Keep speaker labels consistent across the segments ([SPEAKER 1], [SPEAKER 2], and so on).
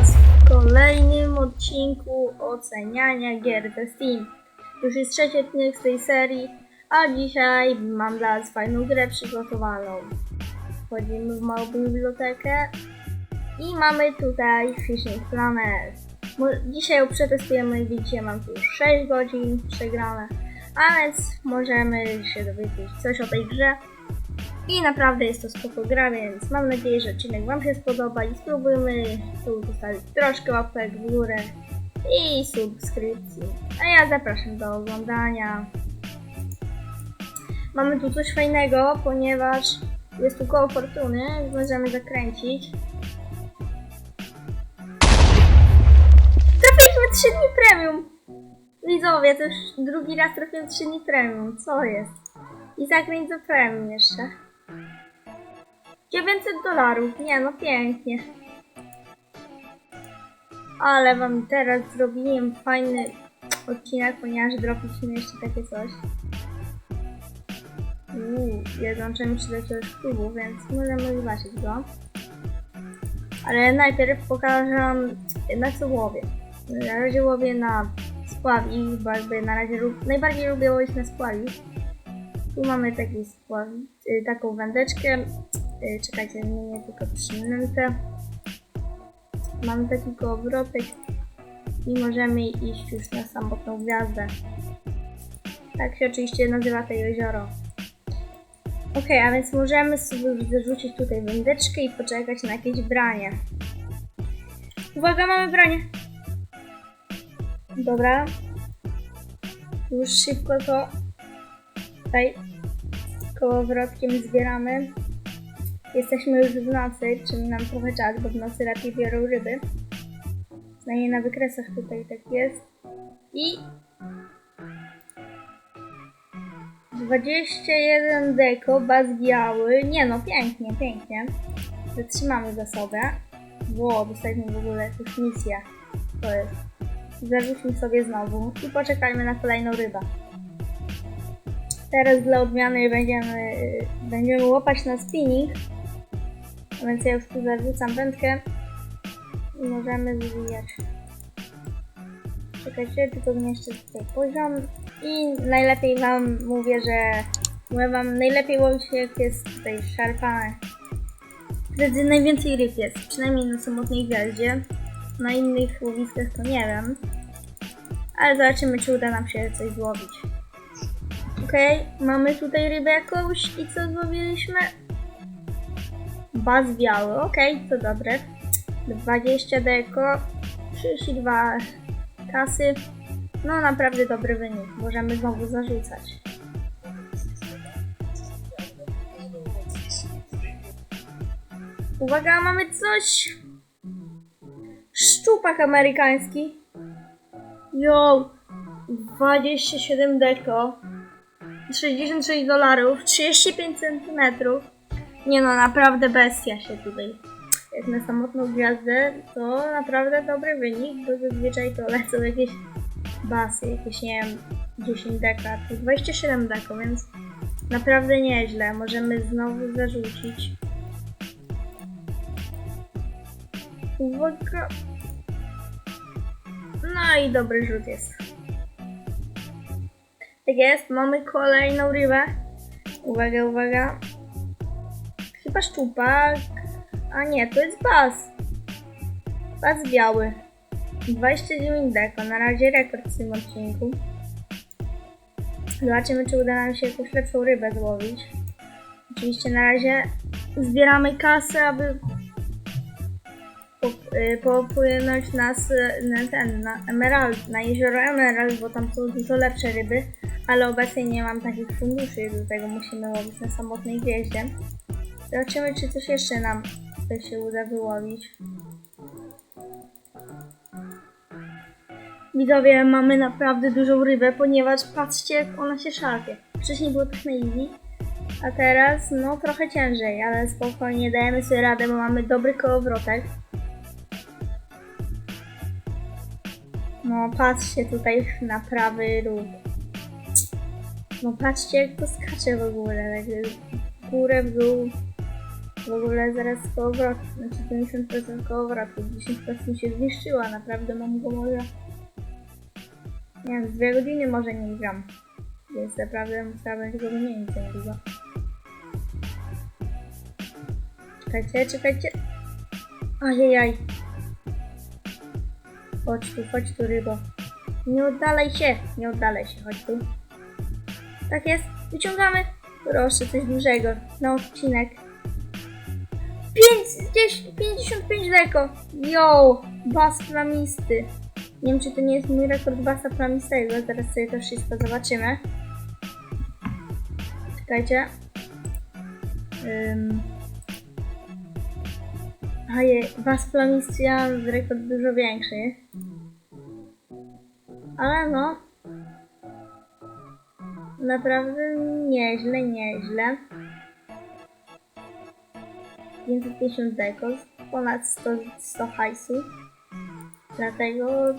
[SPEAKER 1] Was w kolejnym odcinku oceniania gier The Steam. Już jest trzeci odcinek z tej serii, a dzisiaj mam dla Was fajną grę przygotowaną. Wchodzimy w małą bibliotekę i mamy tutaj Fishing Planet. Dzisiaj ją przetestujemy, widzicie, mam tu już 6 godzin przegrane, a więc możemy się dowiedzieć coś o tej grze. I naprawdę jest to spoko gra, więc mam nadzieję, że odcinek Wam się spodoba i spróbujmy tu zostawić troszkę łapek w górę i subskrypcji. A ja zapraszam do oglądania. Mamy tu coś fajnego, ponieważ jest tu koło fortuny, możemy zakręcić. Trafiliśmy 3 dni premium! Widzowie, to już drugi raz trafiłem 3 dni premium, co jest? I zakręć za premium jeszcze. 900 dolarów, nie no pięknie. Ale wam teraz zrobiłem fajny odcinek, ponieważ dropiliśmy jeszcze takie coś. Uuu, jedzącym się do jakiegoś klubu, więc możemy zobaczyć go. Ale najpierw pokażę wam na co łowię. Na razie łowię na spławi, bo jakby na razie najbardziej lubię łowić na spławi. Tu mamy taki y, taką wędeczkę. Y, czekajcie, zmienię tylko przynętę. Mamy taki kołowrotek i możemy iść już na samotną gwiazdę. Tak się oczywiście nazywa to jezioro. Ok, a więc możemy sobie zarzucić tutaj wędeczkę i poczekać na jakieś branie. Uwaga, mamy branie! Dobra. Już szybko to tutaj kołowrotkiem zbieramy. Jesteśmy już w nocy, czym nam trochę czas, bo w nocy raczej biorą ryby. Przynajmniej na wykresach tutaj tak jest. I 21 deko, baz biały. Nie no, pięknie, pięknie. Zatrzymamy za sobie. Było, dostaliśmy w ogóle jakąś misję. To jest. Zarzućmy sobie znowu i poczekajmy na kolejną rybę. Teraz dla odmiany będziemy, będziemy łapać na spinning. Więc ja już tu zarzucam wędkę i możemy zwijać. Czekajcie, tylko zmieszczę tutaj poziom. I najlepiej wam mówię, że mówię wam najlepiej łowić jak jest tutaj szarpane. Wtedy najwięcej ryb jest, przynajmniej na samotnej gwiazdzie. Na innych łowiskach to nie wiem. Ale zobaczymy, czy uda nam się coś złowić. Okej, mamy tutaj rybę jakąś i co złowiliśmy? Baz biały, okej, to dobre. 20 deko, 32 kasy. No naprawdę dobry wynik, możemy znowu zarzucać. Uwaga, mamy coś! Szczupak amerykański. Yo, 27 deko. 66 dolarów, 35 centymetrów. Nie no, naprawdę bestia się tutaj. Jak na samotną gwiazdę, to naprawdę dobry wynik, bo zazwyczaj to lecą jakieś basy, jakieś nie wiem, 10 deka, to 27 deko, więc naprawdę nieźle. Możemy znowu zarzucić. Uwaga. No i dobry rzut jest. Tak jest, mamy kolejną rybę. Uwaga, uwaga. Chyba szczupak. A nie, to jest bas. Bas biały. 29 deko. Na razie rekord w tym odcinku. Zobaczymy, czy uda nam się jakąś lepszą rybę złowić. Oczywiście na razie zbieramy kasę, aby y, popłynąć nas na ten, na Emerald, na jezioro Emerald, bo tam są dużo lepsze ryby, ale obecnie nie mam takich funduszy, do tego musimy łowić na samotnej gwieździe. Zobaczymy, czy coś jeszcze nam się uda wyłowić. Widzowie, mamy naprawdę dużą rybę, ponieważ patrzcie, jak ona się szarpie. Wcześniej było tak na easy, a teraz no trochę ciężej, ale spokojnie dajemy sobie radę, bo mamy dobry kołowrotek. No patrzcie tutaj na prawy róg. No patrzcie jak to skacze w ogóle, tak górę, w dół. W ogóle zaraz kołowrot, znaczy 50% kołowrotu, 10% się zniszczyła, naprawdę mam go może... Nie wiem, dwie godziny może nie gram. Więc naprawdę trzeba będzie go wymienić za niedługo. Czekajcie, czekajcie. Ajajaj. Chodź tu, chodź tu rybo. Nie oddalaj się, nie oddalaj się, chodź tu. Tak jest, wyciągamy. Proszę, coś dużego na odcinek. 5, 10, 55 deko. Yo, bas plamisty. Nie wiem, czy to nie jest mój rekord basa plamistego. Zaraz sobie to wszystko zobaczymy. Czekajcie. Um. A je, bas plamisty ja mam rekord dużo większy. Ale no. Naprawdę nieźle, nieźle. 550 dekos, ponad 100, 100 hajsu. Dlatego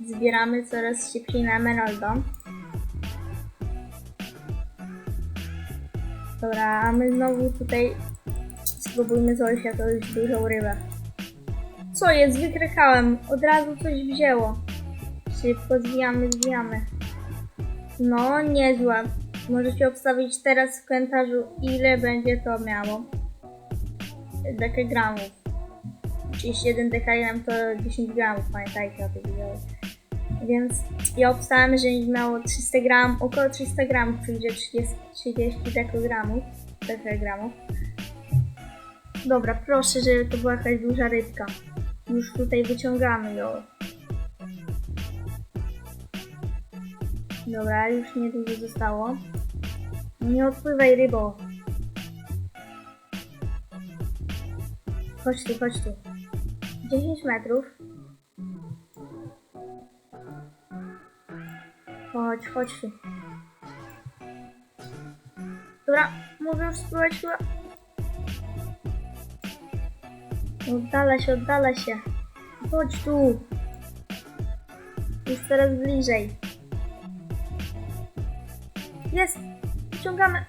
[SPEAKER 1] zbieramy coraz szybciej na Emeralda. Dobra, a my znowu tutaj spróbujmy złowić jakąś dużą rybę. Co jest? Wykrekałem. Od razu coś wzięło. Szybko zwijamy, zwijamy. No, niezłe. Możecie obstawić teraz w komentarzu, ile będzie to miało. Dekagramów. 31 dekagram to 10 gramów, pamiętajcie o tym wideo. Więc ja obstałem, że miało 300 gram, około 300 gramów, czyli że 30, 30 dekagramów. dekagramów. Dobra, proszę, żeby to była jakaś duża rybka. Już tutaj wyciągamy ją. Dobra, już niedużo zostało. Nie odpływaj rybo. Chodź tu, chodź tu. 10 metrów. Chodź, chodź tu. Dobra, już spróbować chyba. Oddala się, oddala się. Chodź tu. Jest coraz bliżej. Jest! Wyciągamy.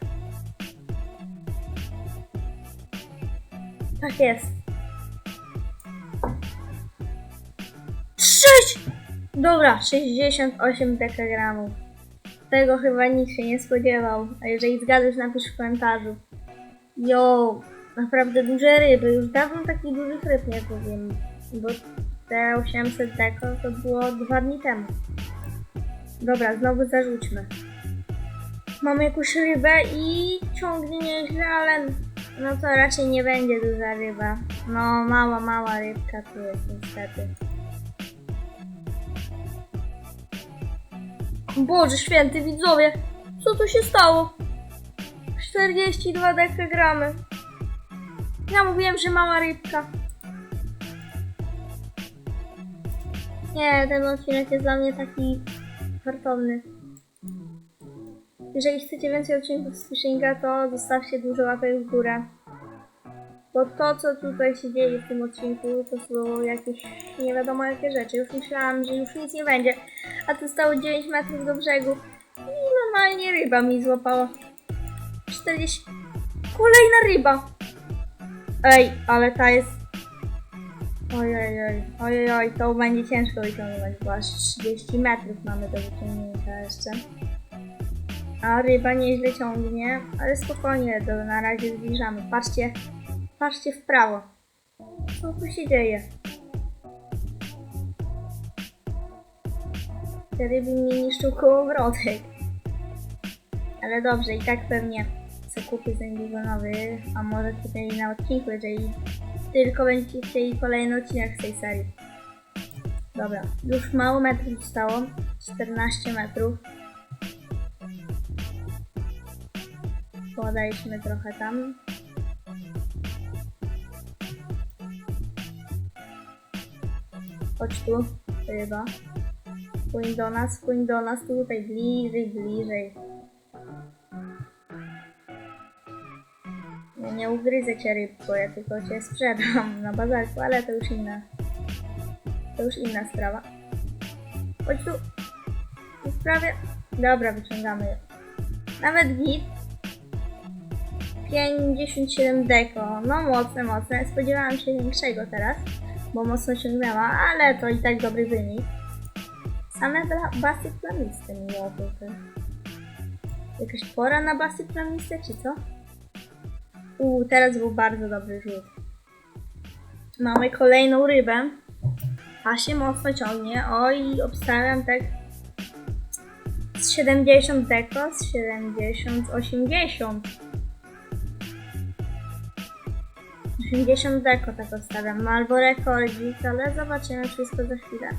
[SPEAKER 1] Tak jest. Dobra, 68 dekagramów. Tego chyba nikt się nie spodziewał. A jeżeli zgadzasz, napisz w komentarzu. Jo, naprawdę duże ryby. Już dawno takich dużych ryb nie powiem. Bo te 800 deko to było dwa dni temu. Dobra, znowu zarzućmy. Mamy jakąś rybę i ciągnie nieźle, ale no to raczej nie będzie duża ryba. No, mała, mała rybka tu jest niestety. Boże święty widzowie, co tu się stało? 42 dekagramy. Ja mówiłem, że mała rybka. Nie, ten odcinek jest dla mnie taki fartowny. Jeżeli chcecie więcej odcinków z Fishinga, to zostawcie dużo łapek w górę. Bo to, co tutaj się dzieje w tym odcinku, to są jakieś nie wiadomo jakie rzeczy. Już myślałam, że już nic nie będzie. A tu stało 9 metrów do brzegu. I normalnie ryba mi złapała. 40. Kolejna ryba! Ej, ale ta jest... Ojej, ojej, oj, to będzie ciężko wyciągnąć, bo aż 30 metrów mamy do wyciągnięcia jeszcze. A ryba nieźle ciągnie, ale spokojnie, to na razie zbliżamy. Patrzcie, patrzcie w prawo. Co tu się dzieje? Te ryby mi niszczą kołowrotek. Ale dobrze, i tak pewnie chcę kupić za niedługo nowy, a może tutaj na odcinku, jeżeli tylko będziecie chcieli kolejny odcinek z tej serii. Dobra, już mało metrów zostało, 14 metrów. Podaliśmy trochę tam. Chodź tu, ryba. Płyń do nas, płyń do nas, tutaj bliżej, bliżej. Ja nie ugryzę cię rybko, ja tylko cię sprzedam na bazarku, ale to już inna. To już inna sprawa. Chodź tu. Już prawie. Dobra, wyciągamy je. Nawet git. 57 deko. No mocne, mocne. Spodziewałam się większego teraz, bo mocno ciągnęła, ale to i tak dobry wynik. Same basy plamiste mi oto. Jakaś pora na basy plamiste, czy co? Uuu, teraz był bardzo dobry rzut. Mamy kolejną rybę. A się mocno ciągnie. Oj, obstawiam tak z 70 deko, z 70, z 80. 80 deko tak obstawiam. No albo rekordzik, ale zobaczymy wszystko za chwilę.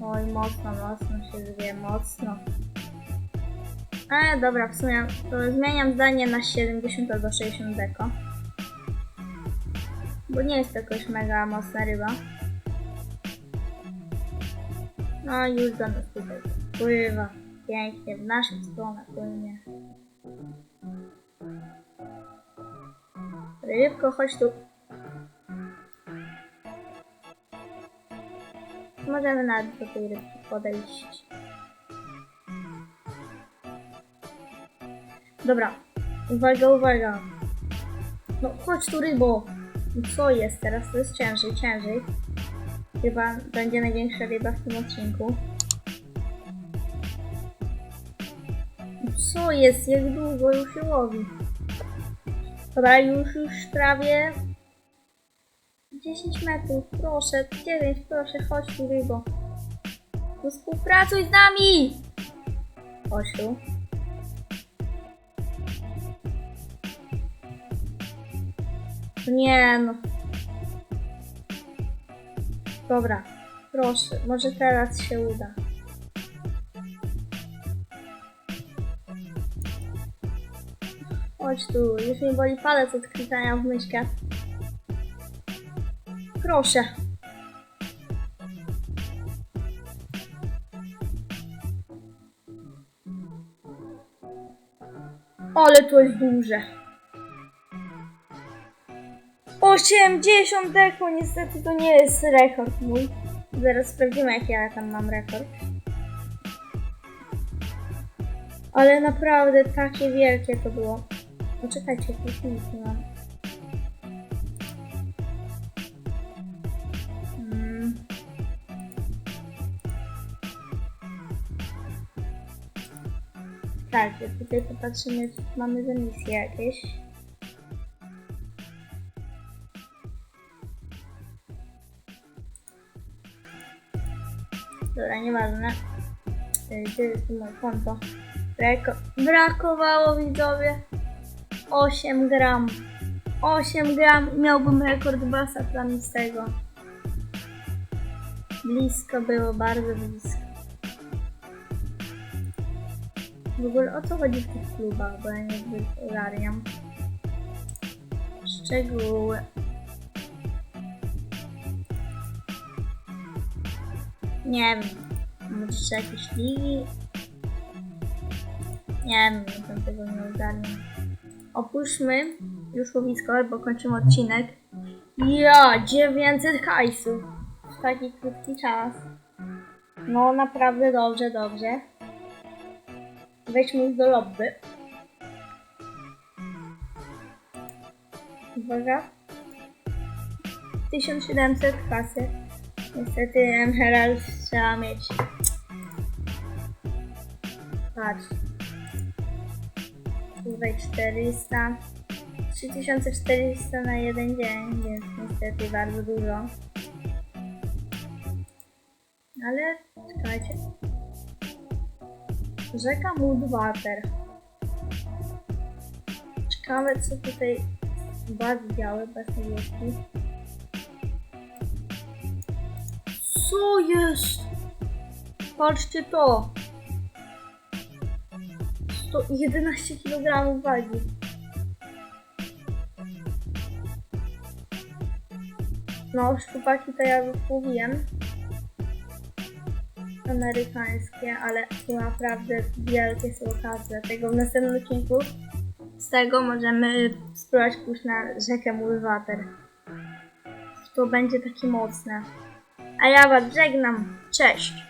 [SPEAKER 1] Oj, mocno, mocno się zwie, mocno. Ale dobra, w sumie to zmieniam zdanie na 70 albo 60 deko. Bo nie jest to jakoś mega mocna ryba. No już do nas tutaj pływa. Pięknie, w naszą stronę płynie. Rybko, chodź tu. Możemy nawet do tej rybki podejść. Dobra, uwaga, uwaga. No chodź tu rybo. No Co jest teraz? To jest ciężej, ciężej. Chyba będzie największa ryba w tym odcinku. Co jest? Jak długo już się łowi? Dobra, już, już prawie 10 metrów, proszę, 9, proszę, chodź tu rybo. No współpracuj z nami! Chodź tu. Nie no. Dobra, proszę, może teraz się uda. Chodź tu, już mi boli palec od klikania w myszkę. Proszę. Ale to jest duże. 80 deko, niestety to nie jest rekord mój. Zaraz sprawdzimy jaki ja tam mam rekord. Ale naprawdę takie wielkie to było. Poczekajcie, jakieś filmiki mam. Mm. Tak, tutaj popatrzymy, czy mamy za misje jakieś. Dobra, nieważne. Yy, Gdzie jest moje konto? Brako brakowało widzowie 8 gram. 8 gram miałbym rekord basa plamistego. Blisko było, bardzo blisko. W ogóle o co chodzi w tych klubach, bo ja nie ogarniam. Szczegóły. Nie wiem. Może jeszcze jakieś ligi? Nie wiem, ja tego nie ogarniam. Opuśćmy już łowisko, bo kończymy odcinek. Ja, 900 hajsów w taki krótki czas. No naprawdę dobrze, dobrze. Wejdźmy już do lobby. Uwaga. 1700 kasy. Niestety Emerald trzeba mieć. Patrz. Tutaj 400. 3400 na jeden dzień, więc niestety bardzo dużo. Ale czekajcie. Rzeka Mudwater. Ciekawe co tutaj bardzo białe, bez niebieski. Co jest? Patrzcie to! 111 kg wagi. No, szczupaki to ja już mówiłem. Amerykańskie, ale tu naprawdę wielkie są okazje. Dlatego w następnym odcinku z tego możemy spróbować pójść na rzekę Mulwater. To będzie takie mocne. A ja was żegnam. Cześć!